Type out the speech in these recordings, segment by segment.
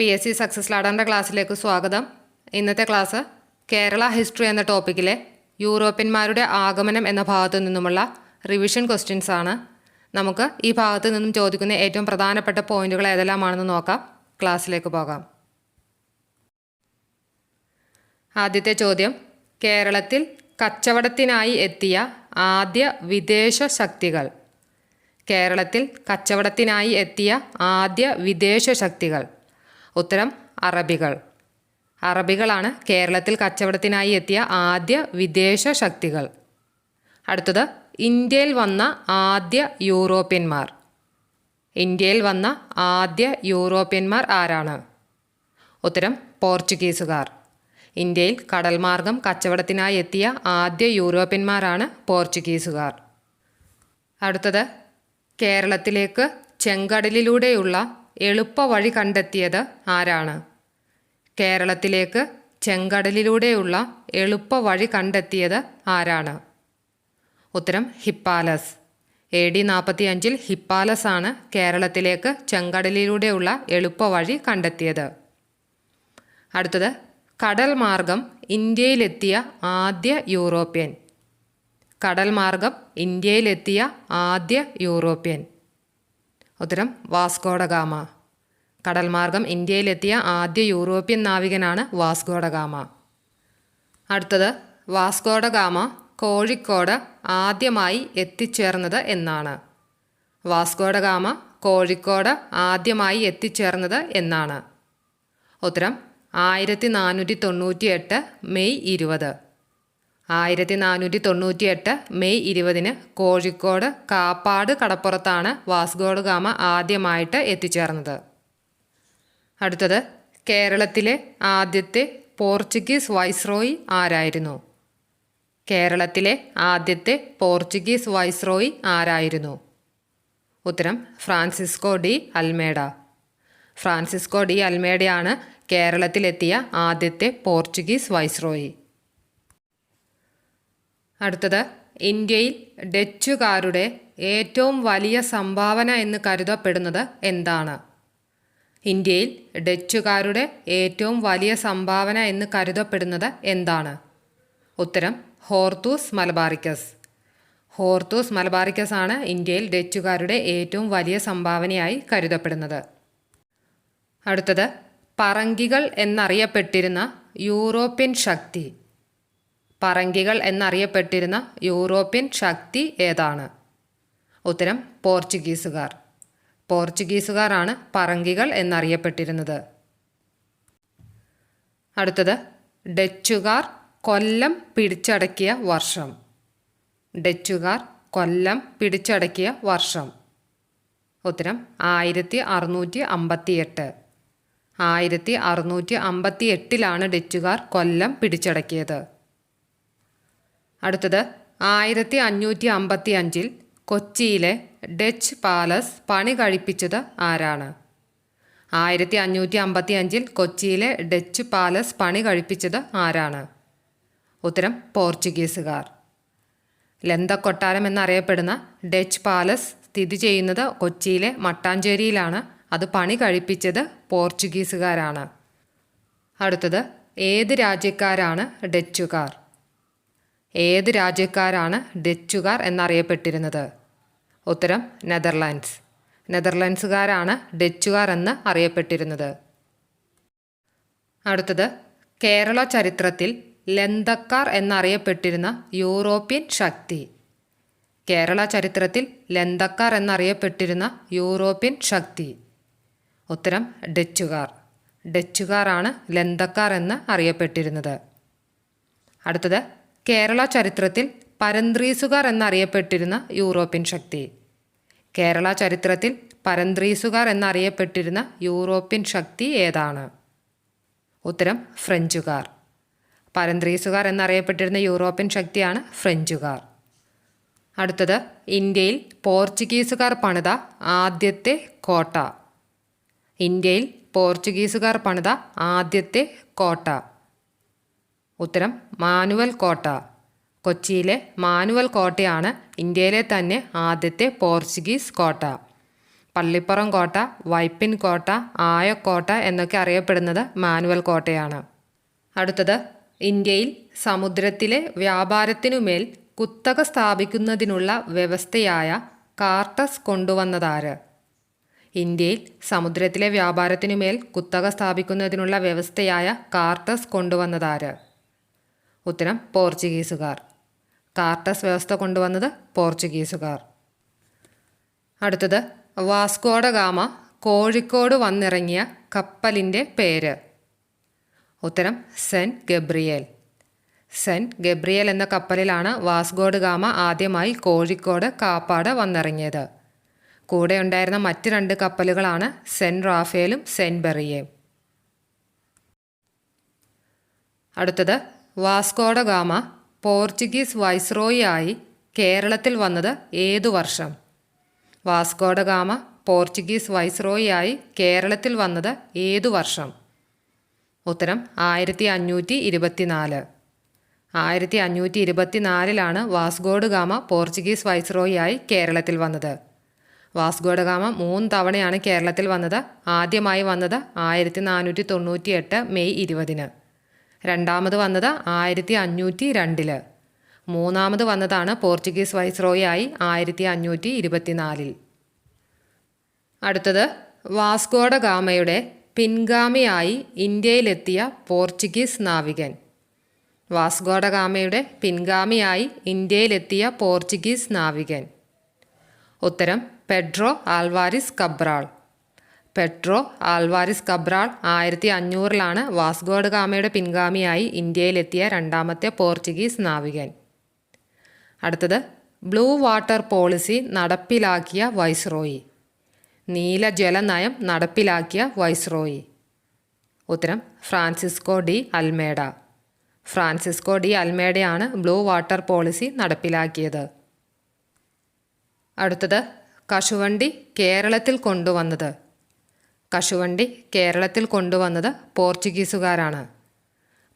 P S C success ലാഡറിന്റെ ക്ലാസ്സിലേക്ക് സ്വാഗതം. ഇന്നത്തെ ക്ലാസ് കേരള ഹിസ്റ്ററി എന്ന ടോപ്പിക്കിലെ യൂറോപ്യന്മാരുടെ ആഗമനം എന്ന ഭാഗത്തു നിന്നുമുള്ള റിവിഷൻ ക്വസ്റ്റ്യൻസ് ആണ്. നമുക്ക് ഈ ഭാഗത്ത് നിന്നും ചോദിക്കുന്ന ഏറ്റവും പ്രധാനപ്പെട്ട പോയിന്റുകൾ ഏതെല്ലാമാണെന്ന് നോക്കാം. ക്ലാസ്സിലേക്ക് പോകാം. ആദ്യത്തെ ചോദ്യം കേരളത്തിൽ കച്ചവടത്തിനായി എത്തിയ ആദ്യ വിദേശ ശക്തികൾ. കേരളത്തിൽ കച്ചവടത്തിനായി എത്തിയ ആദ്യ വിദേശ ശക്തികൾ. ഉത്തരം അറബികൾ. അറബികളാണ് കേരളത്തിൽ കച്ചവടത്തിനായി എത്തിയ ആദ്യ വിദേശ ശക്തികൾ. അടുത്തത് ഇന്ത്യയിൽ വന്ന ആദ്യ യൂറോപ്യന്മാർ. ഇന്ത്യയിൽ വന്ന ആദ്യ യൂറോപ്യന്മാർ ആരാണ്? ഉത്തരം പോർച്ചുഗീസുകാർ. ഇന്ത്യയിൽ കടൽമാർഗം കച്ചവടത്തിനായി എത്തിയ ആദ്യ യൂറോപ്യന്മാരാണ് പോർച്ചുഗീസുകാർ. അടുത്തത് കേരളത്തിലേക്ക് ചെങ്കടലിലൂടെയുള്ള എളുപ്പവഴി കണ്ടെത്തിയത് ആരാണ്? കേരളത്തിലേക്ക് ചെങ്കടലിലൂടെയുള്ള എളുപ്പവഴി കണ്ടെത്തിയത് ആരാണ്? ഉത്തരം ഹിപ്പാലസ്. എ ഡി നാൽപ്പത്തി അഞ്ചിൽ ഹിപ്പാലസ് ആണ് കേരളത്തിലേക്ക് ചെങ്കടലിലൂടെയുള്ള എളുപ്പവഴി കണ്ടെത്തിയത്. അടുത്തത് കടൽ മാർഗം ഇന്ത്യയിലെത്തിയ ആദ്യ യൂറോപ്യൻ. കടൽ മാർഗം ഇന്ത്യയിലെത്തിയ ആദ്യ യൂറോപ്യൻ. ഉത്തരം വാസ്കോഡഗാമ കടൽമാർഗം ഇന്ത്യയിലെത്തിയ ആദ്യ യൂറോപ്യൻ നാവികനാണ് വാസ്കോഡഗാമ അടുത്തത് വാസ്കോഡഗാമ കോഴിക്കോട് ആദ്യമായി എത്തിച്ചേർന്നത് എന്നാണ്. വാസ്കോഡഗാമ കോഴിക്കോട് ആദ്യമായി എത്തിച്ചേർന്നത് എന്നാണ്. ഉത്തരം ആയിരത്തി നാനൂറ്റി തൊണ്ണൂറ്റി എട്ട് മെയ് ഇരുപത്. ആയിരത്തി നാനൂറ്റി തൊണ്ണൂറ്റി എട്ട് മെയ് ഇരുപതിന് കോഴിക്കോട് കാപ്പാട് കടപ്പുറത്താണ് വാസ്കോഡ് ഗാമ ആദ്യമായിട്ട് എത്തിച്ചേർന്നത്. അടുത്തത് കേരളത്തിലെ ആദ്യത്തെ പോർച്ചുഗീസ് വൈസ്രോയി ആരായിരുന്നു? കേരളത്തിലെ ആദ്യത്തെ പോർച്ചുഗീസ് വൈസ്രോയി ആരായിരുന്നു? ഉത്തരം Francisco de Almeida. Francisco de അൽമേഡയാണ് കേരളത്തിലെത്തിയ ആദ്യത്തെ പോർച്ചുഗീസ് വൈസ്രോയി. അടുത്തത് ഇന്ത്യയിൽ ഡച്ചുകാരുടെ ഏറ്റവും വലിയ സംഭാവന എന്ന് കരുതപ്പെടുന്നത് എന്താണ്? ഇന്ത്യയിൽ ഡച്ചുകാരുടെ ഏറ്റവും വലിയ സംഭാവന എന്ന് കരുതപ്പെടുന്നത് എന്താണ്? ഉത്തരം ഹോർത്തൂസ് മലബാറിക്കസ്. ഹോർത്തൂസ് മലബാറിക്കസ് ആണ് ഇന്ത്യയിൽ ഡച്ചുകാരുടെ ഏറ്റവും വലിയ സംഭാവനയായി കരുതപ്പെടുന്നത്. അടുത്തത് പറങ്കികൾ എന്നറിയപ്പെട്ടിരുന്ന യൂറോപ്യൻ ശക്തി. പറങ്കികൾ എന്നറിയപ്പെട്ടിരുന്ന യൂറോപ്യൻ ശക്തി ഏതാണ്? ഉത്തരം പോർച്ചുഗീസുകാർ. പോർച്ചുഗീസുകാരാണ് പറങ്കികൾ എന്നറിയപ്പെട്ടിരുന്നത്. അടുത്തത് ഡച്ചുകാർ കൊല്ലം പിടിച്ചടക്കിയ വർഷം. ഡച്ചുകാർ കൊല്ലം പിടിച്ചടക്കിയ വർഷം. ഉത്തരം ആയിരത്തി അറുന്നൂറ്റി അമ്പത്തി എട്ട് ആയിരത്തി അറുന്നൂറ്റി അമ്പത്തി എട്ടിലാണ് ഡച്ചുകാർ കൊല്ലം പിടിച്ചടക്കിയത്. അടുത്തത് ആയിരത്തി അഞ്ഞൂറ്റി അമ്പത്തി അഞ്ചിൽ കൊച്ചിയിലെ ഡച്ച് പാലസ് പണി കഴിപ്പിച്ചത് ആരാണ്? ആയിരത്തി അഞ്ഞൂറ്റി അമ്പത്തി അഞ്ചിൽ കൊച്ചിയിലെ ഡച്ച് പാലസ് പണി കഴിപ്പിച്ചത് ആരാണ്? ഉത്തരം പോർച്ചുഗീസുകാർ. ലന്തക്കൊട്ടാരം എന്നറിയപ്പെടുന്ന ഡച്ച് പാലസ് സ്ഥിതി ചെയ്യുന്നത് കൊച്ചിയിലെ മട്ടാഞ്ചേരിയിലാണ്. അത് പണി കഴിപ്പിച്ചത് പോർച്ചുഗീസുകാരാണ്. അടുത്തത് ഏത് രാജ്യക്കാരാണ് ഡച്ചുകാർ? ഏത് രാജ്യക്കാരാണ് ഡച്ചുകാർ എന്നറിയപ്പെട്ടിരുന്നത്? ഉത്തരം നെതർലാൻഡ്സ്. നെതർലാൻഡ്സുകാരാണ് ഡച്ചുകാർ എന്ന് അറിയപ്പെട്ടിരുന്നത്. അടുത്തത് കേരള ചരിത്രത്തിൽ ലന്തക്കാർ എന്നറിയപ്പെട്ടിരുന്ന യൂറോപ്യൻ ശക്തി. കേരള ചരിത്രത്തിൽ ലന്തക്കാർ എന്നറിയപ്പെട്ടിരുന്ന യൂറോപ്യൻ ശക്തി. ഉത്തരം ഡച്ചുകാർ. ഡച്ചുകാരാണ് ലന്തക്കാർ എന്ന് അറിയപ്പെട്ടിരുന്നത്. അടുത്തത് കേരള ചരിത്രത്തിൽ പരന്ത്രീസുകാർ എന്നറിയപ്പെട്ടിരുന്ന യൂറോപ്യൻ ശക്തി. കേരള ചരിത്രത്തിൽ പരന്ത്രീസുകാർ എന്നറിയപ്പെട്ടിരുന്ന യൂറോപ്യൻ ശക്തി ഏതാണ്? ഉത്തരം ഫ്രഞ്ചുകാർ. പരന്ത്രീസുകാർ എന്നറിയപ്പെട്ടിരുന്ന യൂറോപ്യൻ ശക്തിയാണ് ഫ്രഞ്ചുകാർ. അടുത്തത് ഇന്ത്യയിൽ പോർച്ചുഗീസുകാർ പണിത ആദ്യത്തെ കോട്ട. ഇന്ത്യയിൽ പോർച്ചുഗീസുകാർ പണിത ആദ്യത്തെ കോട്ട. ഉത്തരം മാനുവൽ കോട്ട. കൊച്ചിയിലെ മാനുവൽ കോട്ടയാണ് ഇന്ത്യയിലെ തന്നെ ആദ്യത്തെ പോർച്ചുഗീസ് കോട്ട. പള്ളിപ്പുറം കോട്ട വൈപ്പിൻ കോട്ട ആയക്കോട്ട എന്നൊക്കെ അറിയപ്പെടുന്നത് മാനുവൽ കോട്ടയാണ്. അടുത്തത് ഇന്ത്യയിൽ സമുദ്രത്തിലെ വ്യാപാരത്തിനുമേൽ കുത്തക സ്ഥാപിക്കുന്നതിനുള്ള വ്യവസ്ഥയായ കാർട്ടസ് കൊണ്ടുവന്നതാര്? ഇന്ത്യയിൽ സമുദ്രത്തിലെ വ്യാപാരത്തിനുമേൽ കുത്തക സ്ഥാപിക്കുന്നതിനുള്ള വ്യവസ്ഥയായ കാർട്ടസ് കൊണ്ടുവന്നതാര്? ഉത്തരം പോർച്ചുഗീസുകാർ. കാർട്ടസ് വ്യവസ്ഥ കൊണ്ടുവന്നത് പോർച്ചുഗീസുകാർ. അടുത്തത് വാസ്കോഡ ഗാമ കോഴിക്കോട് വന്നിറങ്ങിയ കപ്പലിന്റെ പേര്. ഉത്തരം സെന്റ് ഗബ്രിയേൽ. സെന്റ് ഗബ്രിയേൽ എന്ന കപ്പലിലാണ് വാസ്കോഡ് ഗാമ ആദ്യമായി കോഴിക്കോട് കാപ്പാട് വന്നിറങ്ങിയത്. കൂടെ ഉണ്ടായിരുന്ന മറ്റ് രണ്ട് കപ്പലുകളാണ് സെന്റ് റാഫേലും സെന്റ് ബെറിയയും അടുത്തത് വാസ്കോഡ ഗാമ പോർച്ചുഗീസ് വൈസ്രോയി ആയി കേരളത്തിൽ വന്നത് ഏതു വർഷം? വാസ്കോഡഗാമ പോർച്ചുഗീസ് വൈസ്രോയി ആയി കേരളത്തിൽ വന്നത് ഏതു വർഷം? ഉത്തരം ആയിരത്തി അഞ്ഞൂറ്റി ഇരുപത്തിനാല് ആയിരത്തി അഞ്ഞൂറ്റി ഇരുപത്തിനാലിലാണ് Vasco da Gama Portuguese viceroy ആയി കേരളത്തിൽ വന്നത്. വാസ്കോഡ ഗാമ മൂന്ന് തവണയാണ് കേരളത്തിൽ വന്നത്. ആദ്യമായി വന്നത് ആയിരത്തി നാനൂറ്റി തൊണ്ണൂറ്റി എട്ട് മെയ് ഇരുപതിന്. രണ്ടാമത് വന്നത് ആയിരത്തി അഞ്ഞൂറ്റി രണ്ടിൽ മൂന്നാമത് വന്നതാണ് പോർച്ചുഗീസ് വൈസ്രോയി ആയി ആയിരത്തി അഞ്ഞൂറ്റി ഇരുപത്തിനാലിൽ അടുത്തത് വാസ്കോഡ ഗാമയുടെ പിൻഗാമിയായി ഇന്ത്യയിലെത്തിയ പോർച്ചുഗീസ് നാവികൻ. വാസ്കോഡ ഗാമയുടെ പിൻഗാമിയായി ഇന്ത്യയിലെത്തിയ പോർച്ചുഗീസ് നാവികൻ. ഉത്തരം Pedro Alvares Cabral. Pedro Alvares Cabral ആയിരത്തി അഞ്ഞൂറിലാണ് വാസ്കോഡ് ഗാമയുടെ പിൻഗാമിയായി ഇന്ത്യയിലെത്തിയ രണ്ടാമത്തെ പോർച്ചുഗീസ് നാവികൻ. അടുത്തത് ബ്ലൂ വാട്ടർ പോളിസി നടപ്പിലാക്കിയ വൈസ്രോയി. നീല ജലനയം നടപ്പിലാക്കിയ വൈസ്രോയി. ഉത്തരം Francisco de Almeida. Francisco de അൽമേഡയാണ് blue water policy നടപ്പിലാക്കിയത്. അടുത്തത് കശുവണ്ടി കേരളത്തിൽ കൊണ്ടുവന്നത്. കശുവണ്ടി കേരളത്തിൽ കൊണ്ടുവന്നത് പോർച്ചുഗീസുകാരാണ്.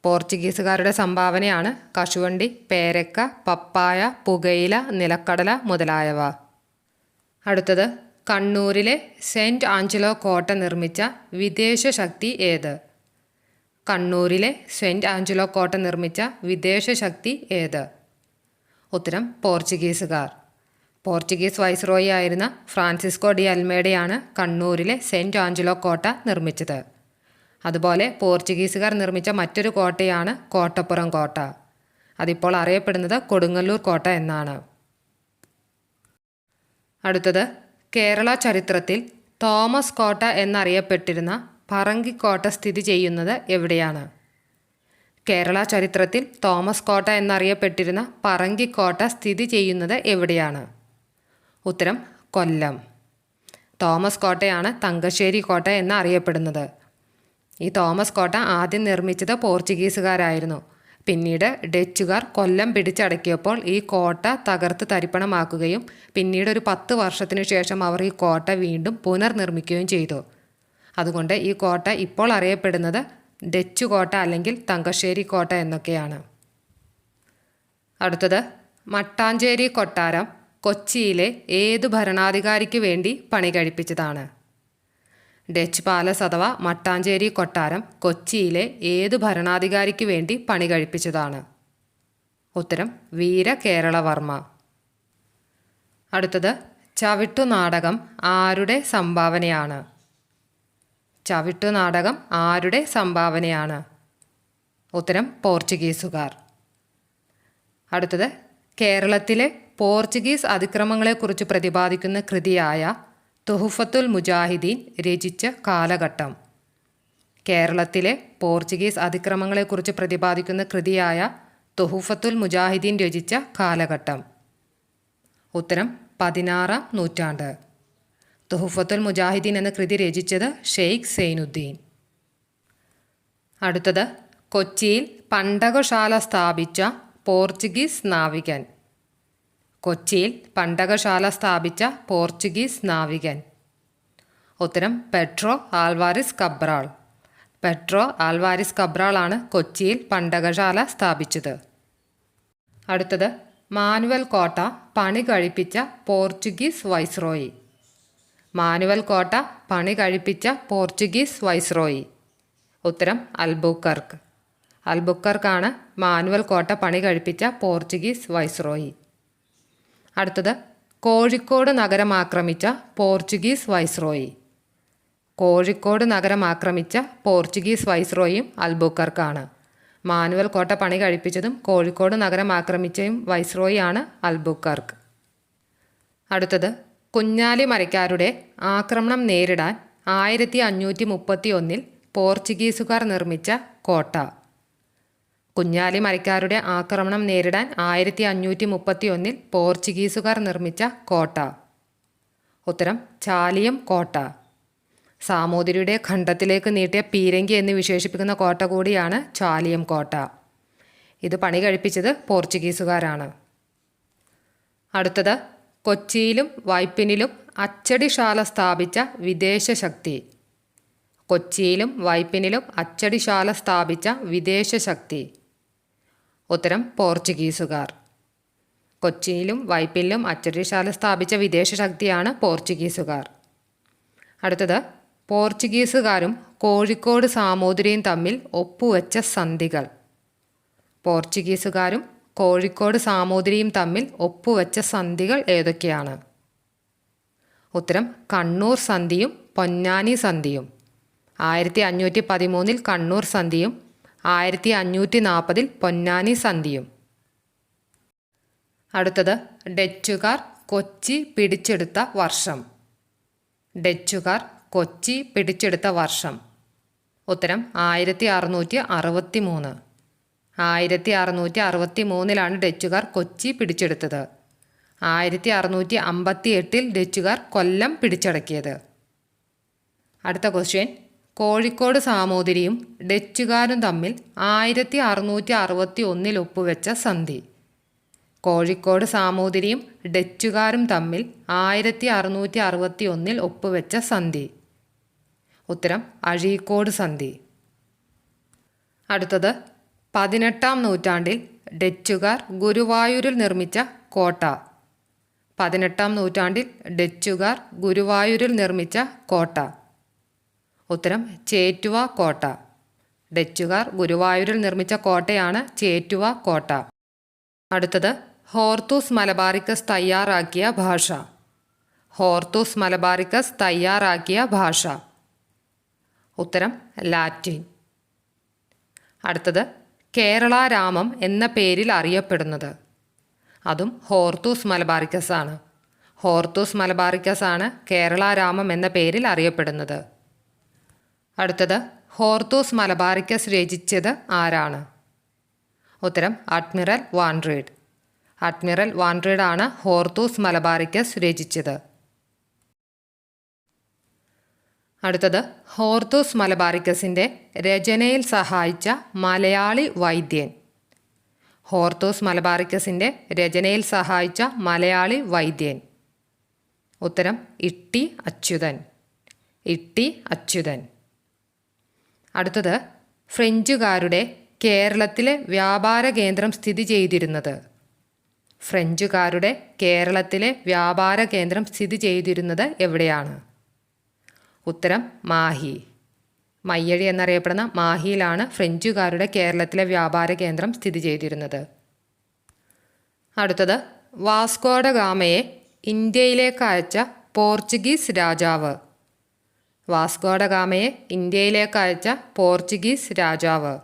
പോർച്ചുഗീസുകാരുടെ സംഭാവനയാണ് കശുവണ്ടി പേരക്ക പപ്പായ പുകയില നിലക്കടല മുതലായവ. അടുത്തത് കണ്ണൂരിലെ സെന്റ് ആഞ്ചലോ കോട്ട നിർമ്മിച്ച വിദേശ ശക്തി ഏത്? കണ്ണൂരിലെ സെന്റ് ആഞ്ചലോ കോട്ട നിർമ്മിച്ച വിദേശ ശക്തി ഏത്? ഉത്തരം പോർച്ചുഗീസുകാർ. പോർച്ചുഗീസ് വൈസ്രോയി ആയിരുന്ന ഫ്രാൻസിസ്കോ ഡി അൽമേഡയാണ് കണ്ണൂരിലെ സെന്റ് ആഞ്ചലോ കോട്ട നിർമ്മിച്ചത്. അതുപോലെ പോർച്ചുഗീസുകാർ നിർമ്മിച്ച മറ്റൊരു കോട്ടയാണ് കോട്ടപ്പുറം കോട്ട. അതിപ്പോൾ അറിയപ്പെടുന്നത് കൊടുങ്ങല്ലൂർ കോട്ട എന്നാണ്. അടുത്തത് കേരള ചരിത്രത്തിൽ തോമസ് കോട്ട എന്നറിയപ്പെട്ടിരുന്ന പറങ്കിക്കോട്ട സ്ഥിതി ചെയ്യുന്നത് എവിടെയാണ്? കേരള ചരിത്രത്തിൽ തോമസ് കോട്ട എന്നറിയപ്പെട്ടിരുന്ന പറങ്കിക്കോട്ട സ്ഥിതി ചെയ്യുന്നത് എവിടെയാണ്? ഉത്തരം കൊല്ലം. തോമസ് കോട്ടയാണ് തങ്കശ്ശേരി കോട്ട എന്ന് അറിയപ്പെടുന്നത് ഈ തോമസ് കോട്ട ആദ്യം നിർമ്മിച്ചത് പോർച്ചുഗീസുകാരായിരുന്നു. പിന്നീട് ഡച്ചുകാർ കൊല്ലം പിടിച്ചടക്കിയപ്പോൾ ഈ കോട്ട തകർത്ത് തരിപ്പണമാക്കുകയും പിന്നീട് ഒരു പത്ത് വർഷത്തിനു ശേഷം അവർ ഈ കോട്ട വീണ്ടും പുനർനിർമ്മിക്കുകയും ചെയ്തു. അതുകൊണ്ട് ഈ കോട്ട ഇപ്പോൾ അറിയപ്പെടുന്നത് ഡച്ചു കോട്ട അല്ലെങ്കിൽ തങ്കശ്ശേരി കോട്ട എന്നൊക്കെയാണ്. അടുത്തത് മട്ടാഞ്ചേരി കൊട്ടാരം. കൊച്ചിയിലെ ഏതു ഭരണാധികാരിക്ക് വേണ്ടി പണി കഴിപ്പിച്ചതാണ്? ഡച്ച് പാലസ് അഥവാ മട്ടാഞ്ചേരി കൊട്ടാരം കൊച്ചിയിലെ ഏതു ഭരണാധികാരിക്ക് വേണ്ടി പണി കഴിപ്പിച്ചതാണ്? ഉത്തരം വീര കേരളവർമ്മ. അടുത്തത് ചവിട്ടു നാടകം ആരുടെ സംഭാവനയാണ്? ചവിട്ടു നാടകം ആരുടെ സംഭാവനയാണ്? ഉത്തരം പോർച്ചുഗീസുകാർ. അടുത്തത് കേരളത്തിലെ പോർച്ചുഗീസ് അതിക്രമങ്ങളെക്കുറിച്ച് പ്രതിപാദിക്കുന്ന കൃതിയായ തുഹുഫത്തുൽ മുജാഹിദീൻ രചിച്ച കാലഘട്ടം. കേരളത്തിലെ പോർച്ചുഗീസ് അതിക്രമങ്ങളെക്കുറിച്ച് പ്രതിപാദിക്കുന്ന കൃതിയായ തുഹുഫത്തുൽ മുജാഹിദീൻ രചിച്ച കാലഘട്ടം. ഉത്തരം പതിനാറാം നൂറ്റാണ്ട്. തുഹുഫത്തുൽ മുജാഹിദീൻ എന്ന കൃതി രചിച്ചത് ഷെയ്ഖ് സെയ്നുദ്ദീൻ അടുത്തത് കൊച്ചിയിൽ പണ്ടകശാല സ്ഥാപിച്ച പോർച്ചുഗീസ് നാവികൻ കൊച്ചിയിൽ പണ്ടകശാല സ്ഥാപിച്ച പോർച്ചുഗീസ് നാവികൻ. ഉത്തരം Pedro Alvares Cabral. Pedro Alvares കബ്രാളാണ് കൊച്ചിയിൽ പണ്ടകശാല സ്ഥാപിച്ചത്. അടുത്തത് മാനുവൽ കോട്ട പണി കഴിപ്പിച്ച പോർച്ചുഗീസ് വൈസ്രോയി. മാനുവൽ കോട്ട പണി കഴിപ്പിച്ച പോർച്ചുഗീസ് വൈസ്രോയി. ഉത്തരം അൽബുക്കർക്ക്. അൽബുക്കർക്കാണ് മാനുവൽ കോട്ട പണി കഴിപ്പിച്ച പോർച്ചുഗീസ് വൈസ്രോയി. അടുത്തത് കോഴിക്കോട് നഗരം ആക്രമിച്ച പോർച്ചുഗീസ് വൈസ്രോയി. കോഴിക്കോട് നഗരം ആക്രമിച്ച പോർച്ചുഗീസ് വൈസ്രോയും അൽബുക്കർക്കാണ്. മാനുവൽ കോട്ട പണി കഴിപ്പിച്ചതും കോഴിക്കോട് നഗരം ആക്രമിച്ചതും വൈസ്രോയിയാണ് അൽബുക്കർക്ക്. അടുത്തത് കുഞ്ഞാലി മരക്കാരുടെ ആക്രമണം നേരിടാൻ ആയിരത്തി അഞ്ഞൂറ്റി മുപ്പത്തി ഒന്നിൽ പോർച്ചുഗീസുകാർ നിർമ്മിച്ച കോട്ട. കുഞ്ഞാലി മരക്കാരുടെ ആക്രമണം നേരിടാൻ ആയിരത്തി അഞ്ഞൂറ്റി മുപ്പത്തി ഒന്നിൽ പോർച്ചുഗീസുകാർ നിർമ്മിച്ച കോട്ട. ഉത്തരം ചാലിയം കോട്ട. സാമൂതിരിയുടെ ഖണ്ഡത്തിലേക്ക് നീട്ടിയ പീരങ്കി എന്ന് വിശേഷിപ്പിക്കുന്ന കോട്ട കൂടിയാണ് ചാലിയം കോട്ട. ഇത് പണി കഴിപ്പിച്ചത് പോർച്ചുഗീസുകാരാണ്. അടുത്തത് കൊച്ചിയിലും വൈപ്പിനിലും അച്ചടിശാല സ്ഥാപിച്ച വിദേശ ശക്തി. കൊച്ചിയിലും വൈപ്പിനിലും അച്ചടിശാല സ്ഥാപിച്ച വിദേശ ശക്തി. ഉത്തരം പോർച്ചുഗീസുകാർ. കൊച്ചിയിലും വൈപ്പിലും അച്ചടിശാല സ്ഥാപിച്ച വിദേശ ശക്തിയാണ് പോർച്ചുഗീസുകാർ. അടുത്തത് പോർച്ചുഗീസുകാരും കോഴിക്കോട് സാമൂതിരിയും തമ്മിൽ ഒപ്പുവെച്ച സന്ധികൾ. പോർച്ചുഗീസുകാരും കോഴിക്കോട് സാമൂതിരിയും തമ്മിൽ ഒപ്പുവെച്ച സന്ധികൾ ഏതൊക്കെയാണ്? ഉത്തരം കണ്ണൂർ സന്ധിയും പൊന്നാനി സന്ധിയും. ആയിരത്തി അഞ്ഞൂറ്റി പതിമൂന്നിൽ കണ്ണൂർ സന്ധിയും ആയിരത്തി അഞ്ഞൂറ്റി നാൽപ്പതിൽ പൊന്നാനി സന്ധിയും. അടുത്തത് ഡച്ചുകാർ കൊച്ചി പിടിച്ചെടുത്ത വർഷം. ഡച്ചുകാർ കൊച്ചി പിടിച്ചെടുത്ത വർഷം. ഉത്തരം ആയിരത്തി അറുന്നൂറ്റി അറുപത്തി മൂന്ന് ആയിരത്തി അറുന്നൂറ്റി അറുപത്തി മൂന്നിലാണ് ഡച്ചുകാർ കൊച്ചി പിടിച്ചെടുത്തത്. ആയിരത്തി അറുന്നൂറ്റി അമ്പത്തി എട്ടിൽ ഡച്ചുകാർ കൊല്ലം പിടിച്ചടക്കിയത്. അടുത്ത ക്വസ്റ്റ്യൻ കോഴിക്കോട് സാമൂതിരിയും ഡച്ചുകാരും തമ്മിൽ ആയിരത്തി അറുന്നൂറ്റി അറുപത്തി ഒന്നിൽ ഒപ്പുവെച്ച സന്ധി. കോഴിക്കോട് സാമൂതിരിയും ഡച്ചുകാരും തമ്മിൽ ആയിരത്തി അറുന്നൂറ്റി അറുപത്തി ഒന്നിൽ ഒപ്പുവെച്ച സന്ധി. ഉത്തരം അഴീക്കോട് സന്ധി. അടുത്തത് പതിനെട്ടാം നൂറ്റാണ്ടിൽ ഡച്ചുകാർ ഗുരുവായൂരിൽ നിർമ്മിച്ച കോട്ട. പതിനെട്ടാം നൂറ്റാണ്ടിൽ ഡച്ചുകാർ ഗുരുവായൂരിൽ നിർമ്മിച്ച കോട്ട. ഉത്തരം ചേറ്റുവ കോട്ട. ഡച്ചുകാർ ഗുരുവായൂരിൽ നിർമ്മിച്ച കോട്ടയാണ് ചേറ്റുവ കോട്ട. അടുത്തത് ഹോർത്തൂസ് മലബാറിക്കസ് തയ്യാറാക്കിയ ഭാഷ. ഹോർത്തൂസ് മലബാറിക്കസ് തയ്യാറാക്കിയ ഭാഷ. ഉത്തരം ലാറ്റിൻ. അടുത്തത് കേരള രാമം എന്ന പേരിൽ അറിയപ്പെടുന്നത്. അതും ഹോർത്തൂസ് മലബാറിക്കസ് ആണ് ഹോർത്തൂസ് മലബാറിക്കസ് ആണ് കേരള രാമം എന്ന പേരിൽ അറിയപ്പെടുന്നത്. അടുത്തത് ഹോർത്തൂസ് മലബാറിക്കസ് രചിച്ചത് ആരാണ്? ഉത്തരം അഡ്മിറൽ വാൻഡ്രീഡ്. അഡ്മിറൽ വാൻഡ്രീഡാണ് ഹോർത്തൂസ് മലബാറിക്കസ് രചിച്ചത്. അടുത്തത് ഹോർത്തൂസ് മലബാറിക്കസിന്റെ രചനയിൽ സഹായിച്ച മലയാളി വൈദ്യൻ. ഹോർത്തൂസ് മലബാറിക്കസിന്റെ രചനയിൽ സഹായിച്ച മലയാളി വൈദ്യൻ. ഉത്തരം ഇട്ടി അച്യുതൻ. ഇട്ടി അച്യുതൻ. അടുത്തത് ഫ്രഞ്ചുകാരുടെ കേരളത്തിലെ വ്യാപാര കേന്ദ്രം സ്ഥിതി ചെയ്തിരുന്നത്. ഫ്രഞ്ചുകാരുടെ കേരളത്തിലെ വ്യാപാര കേന്ദ്രം സ്ഥിതി ചെയ്തിരുന്നത് എവിടെയാണ്? ഉത്തരം മാഹി. മയ്യഴി എന്നറിയപ്പെടുന്ന മാഹിയിലാണ് ഫ്രഞ്ചുകാരുടെ കേരളത്തിലെ വ്യാപാര കേന്ദ്രം സ്ഥിതി ചെയ്തിരുന്നത്. അടുത്തത് വാസ്കോഡ ഗാമയെ ഇന്ത്യയിലേക്ക് അയച്ച പോർച്ചുഗീസ് രാജാവ്. വാസ്കോഡ ഗാമയെ ഇന്ത്യയിലേക്ക് അയച്ച പോർച്ചുഗീസ് രാജാവ്.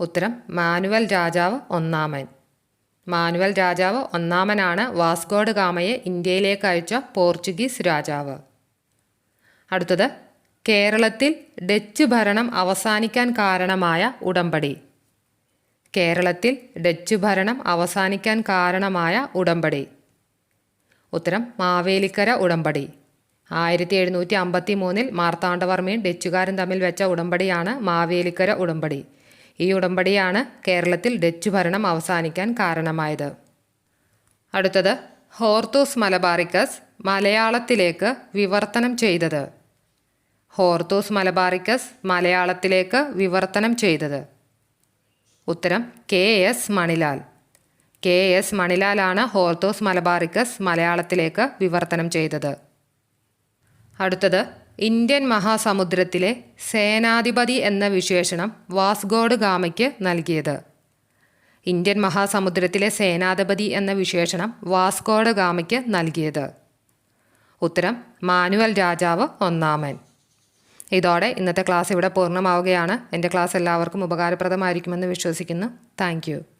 ഉത്തരം മാനുവൽ രാജാവ് ഒന്നാമൻ. മാനുവൽ രാജാവ് ഒന്നാമനാണ് വാസ്കോഡ് ഗാമയെ ഇന്ത്യയിലേക്ക് അയച്ച പോർച്ചുഗീസ് രാജാവ്. അടുത്തത് കേരളത്തിൽ ഡച്ച് ഭരണം അവസാനിക്കാൻ കാരണമായ ഉടമ്പടി. കേരളത്തിൽ ഡച്ച് ഭരണം അവസാനിക്കാൻ കാരണമായ ഉടമ്പടി. ഉത്തരം മാവേലിക്കര ഉടമ്പടി. ആയിരത്തി എഴുന്നൂറ്റി അമ്പത്തി മൂന്നിൽ മാർത്താണ്ഡവർമ്മയും ഡച്ചുകാരും തമ്മിൽ വെച്ച ഉടമ്പടിയാണ് മാവേലിക്കര ഉടമ്പടി. ഈ ഉടമ്പടിയാണ് കേരളത്തിൽ ഡച്ചു ഭരണം അവസാനിക്കാൻ കാരണമായത്. അടുത്തത് ഹോർത്തൂസ് മലബാറിക്കസ് മലയാളത്തിലേക്ക് വിവർത്തനം ചെയ്തത്. ഹോർത്തൂസ് മലബാറിക്കസ് മലയാളത്തിലേക്ക് വിവർത്തനം ചെയ്തത്. ഉത്തരം K S Manilal. K S മണിലാലാണ് Hortus Malabaricus മലയാളത്തിലേക്ക് വിവർത്തനം ചെയ്തത്. അടുത്തത് ഇന്ത്യൻ മഹാസമുദ്രത്തിലെ സേനാധിപതി എന്ന വിശേഷണം വാസ്ഗോഡ് ഗാമയ്ക്ക് നൽകിയത്. ഇന്ത്യൻ മഹാസമുദ്രത്തിലെ സേനാധിപതി എന്ന വിശേഷണം വാസ്കോഡ് ഗാമയ്ക്ക് നൽകിയത്. ഉത്തരം മാനുവൽ രാജാവ് ഒന്നാമൻ. ഇതോടെ ഇന്നത്തെ ക്ലാസ് ഇവിടെ പൂർണമാവുകയാണ്. എന്റെ ക്ലാസ് എല്ലാവർക്കും ഉപകാരപ്രദമായിരിക്കുമെന്ന് വിശ്വസിക്കുന്നു. താങ്ക്